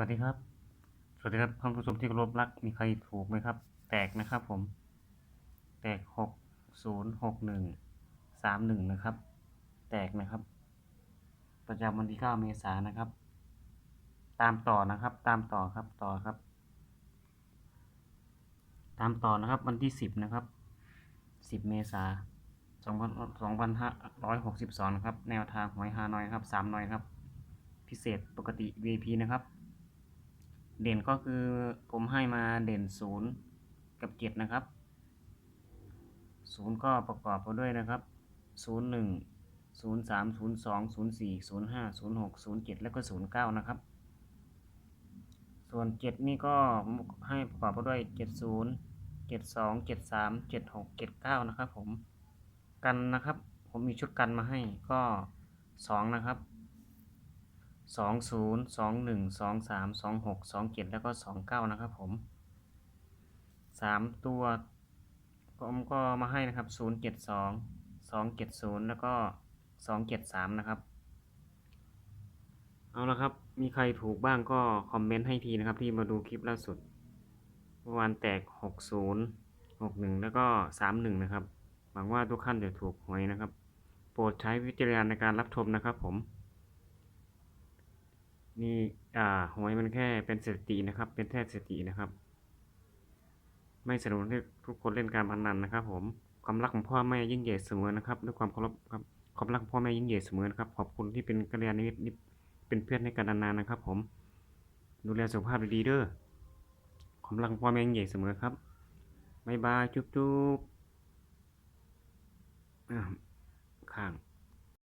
วัสดีครับ สวัสดีครับท่านผู้ชมที่เคารพรัก มีใครถูกไหมครับ แตกนะครับผม แตกหกศูนย์หกหนึ่งสามหนึ่งนะครับ แตกนะครับ ประจำวันที่เก้าเมษายนนะครับ ตามต่อนะครับ ตามต่อครับ ต่อครับ ตามต่อนะครับ วันที่สิบนะครับ สิบเมษาสองพันสองพันห้าร้อยหกสิบสองนะครับ แนวทางหวยฮานอยครับสามนอยครับพิเศษปกติ VIP นะครับ เด่นก็คือผมให้มาเด่นศูนย์กับเจ็ดนะครับศูนย์ก็ประกอบไปด้วยนะครับศูนย์หนึ่งศูนย์สามศูนย์สองศูนย์สี่ศูนย์ห้าศูนย์หกศูนย์เจ็ดแล้วก็ศูนย์เก้านะครับ ส่วนเจ็ดนี่ก็ให้ประกอบไปด้วยเจ็ดศูนย์เจ็ดสองเจ็ดสามเจ็ดหกเจ็ดเก้านะครับผมกันนะครับ ผมมีชุดกันมาให้ก็สองนะครับ สองศูนย์สองหนึ่งสองสามสองหกสองเจ็ดแล้วก็สองเก้านะครับผมสามตัวผมก็มาให้นะครับศูนย์เจ็ดสองสองเจ็ดศูนย์แล้วก็สองเจ็ดสามนะครับ เอาละครับ มีใครถูกบ้างก็คอมเมนต์ให้ทีนะครับที่มาดูคลิปล่าสุดเมื่อวานแตกหกศูนย์หกหนึ่งแล้วก็สามหนึ่งนะครับ หวังว่าทุกท่านจะถูกหวยนะครับ โปรดใช้วิจารณญาณในการรับชมนะครับผม นี่อ่าหวยมันแค่เป็นสถิตินะครับ เป็นแค่สถิตินะครับ ไม่สนับสนุนให้ทุกคนเล่นการพนันนะครับ ผมความรักของพ่อแม่ยิ่งใหญ่เสมอนะครับ ด้วยความเคารพครับความรักของพ่อแม่ยิ่งใหญ่เสมอนะครับ ขอบคุณที่เป็นกัลยาณมิตรนี่เป็นเพื่อนให้กันนานๆนะครับ ผม ดูแลสุขภาพดีๆเด้อความรักของพ่อแม่ยิ่งใหญ่เสมอครับบ๊ายบายจุ๊บๆ